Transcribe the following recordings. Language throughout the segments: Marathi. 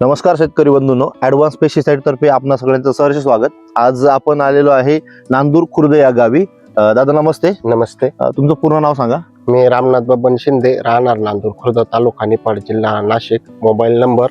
नमस्कार शेतकरी बंधूंनो ॲडव्हान्स पेस्टिसाइड तर्फे आपणा सगळ्यांचं सहर्ष स्वागत. आज आपण आलेलो आहे नांदूर खुर्द या गावी. अ, दादा नमस्ते. नमस्ते. अ, तुमचं पूर्ण नाव सांगा. मी रामनाथ बबन शिंदे राहणार नांदूर खुर्द तालुका निफाड जिल्हा नाशिक. मोबाईल नंबर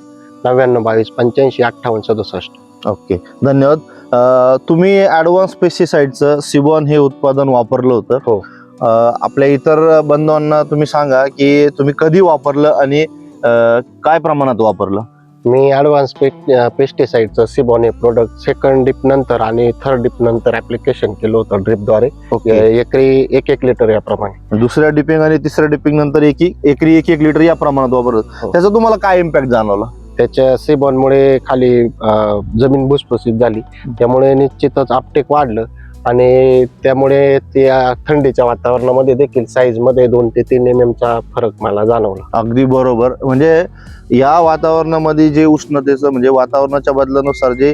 नव्याण्णव बावीस पंच्याऐंशी अठ्ठावन्न सदुसष्ट. ओके धन्यवाद. अ, तुम्ही ॲडव्हान्स पेस्टिसाइडचं सिबॉन हे उत्पादन वापरलं होतं. हो. अ, आपल्या इतर बंधूंना तुम्ही सांगा की तुम्ही कधी वापरलं आणि अ, काय प्रमाणात वापरलं? मी ॲडव्हान्स पे पेस्टिसाईडचं सिबॉने प्रोडक्ट सेकंड डिप नंतर आणि थर्ड डिप नंतर ऍप्लिकेशन केलं होतं ड्रिपद्वारे ओके. एकरी एक एक लिटर याप्रमाणे. दुसऱ्या डिपिंग आणि तिसऱ्या डिपिंग नंतर एक एकरी एक एक लिटर या प्रमाणात वापरलं. हो. त्याचा तुम्हाला काय इम्पॅक्ट जाणवला? त्याच्या सिबॉनमुळे खाली अं, जमीन भुसभुशीत झाली. त्यामुळे निश्चितच आपटेक वाढलं. आणि त्यामुळे त्या थंडीच्या वातावरणामध्ये देखील साईजमध्ये दोन ते तीन mm एम एमचा फरक मला जाणवला. अगदी बरोबर. म्हणजे या वातावरणामध्ये जे उष्णतेचं म्हणजे वातावरणाच्या बदलानुसार जे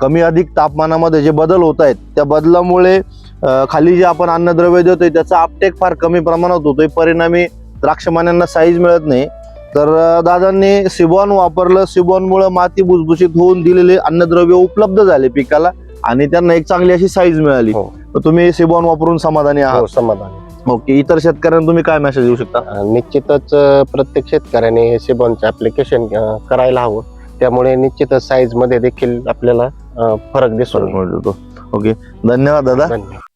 कमी अधिक तापमानामध्ये जे बदल होत आहेत त्या बदलामुळे खाली जे आपण अन्नद्रव्य देतोय त्याचा आपटेक फार कमी प्रमाणात होतोय. परिणामी द्राक्षमान्यांना साईज मिळत नाही. तर दादांनी सिबॉन वापरलं. सिबॉनमुळं माती भुसभुशीत होऊन दिलेले अन्नद्रव्य उपलब्ध झाले पिकाला. आणि त्यांना एक चांगली अशी साईज मिळाली. हो. तर तुम्ही सिबॉन वापरून समाधानी हो आहात. समाधान. ओके इतर शेतकऱ्यांना तुम्ही काय मेसेज देऊ शकता? अं, निश्चितच अं, प्रत्येक शेतकऱ्याने हे सिबॉनचं ऍप्लिकेशन करायला हवं. त्यामुळे निश्चितच साईजमध्ये देखील आपल्याला अं, फरक दिसून येईल. ओके धन्यवाद दादा. धन्यवाद.